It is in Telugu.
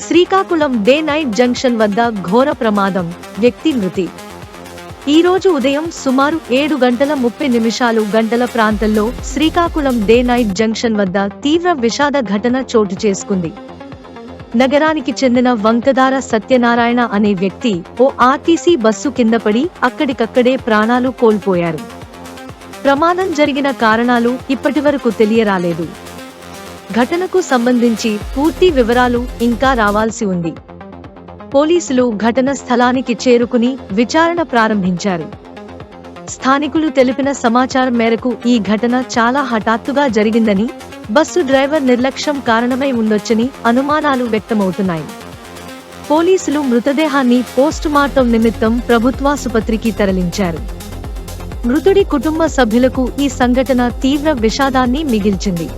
శ్రీకాకుళం డే నైట్ జంక్షన్ వద్ద ఘోర ప్రమాదం. వ్యక్తి మృతి. ఈ రోజు ఉదయం సుమారు ఏడు గంటల ముప్పై నిమిషాలు గంటల ప్రాంతంలో శ్రీకాకుళం డే నైట్ జంక్షన్ వద్ద తీవ్ర విషాద ఘటన చోటు చేసుకుంది. నగరానికి చెందిన వంకదార సత్యనారాయణ అనే వ్యక్తి ఓ ఆర్టీసీ బస్సు కింద పడి అక్కడికక్కడే ప్రాణాలు కోల్పోయారు. ప్రమాదం జరిగిన కారణాలు ఇప్పటివరకు తెలియరాలేదు. ఘటనకు సంబంధించి పూర్తి వివరాలు ఇంకా రావాల్సి ఉంది. పోలీసులు ఘటన స్థలానికి చేరుకుని విచారణ ప్రారంభించారు. స్థానికులు తెలిపిన సమాచారం మేరకు ఈ ఘటన చాలా హఠాత్తుగా జరిగిందని బస్సు డ్రైవర్ నిర్లక్ష్యం కారణమై ఉండొచ్చని అనుమానాలు వ్యక్తమవుతున్నాయి. పోలీసులు మృతదేహాన్ని పోస్టుమార్టం నిమిత్తం ప్రభుత్వాసుపత్రికి తరలించారు. మృతుడి కుటుంబ సభ్యులకు ఈ సంఘటన తీవ్ర విషాదాన్ని మిగిల్చింది.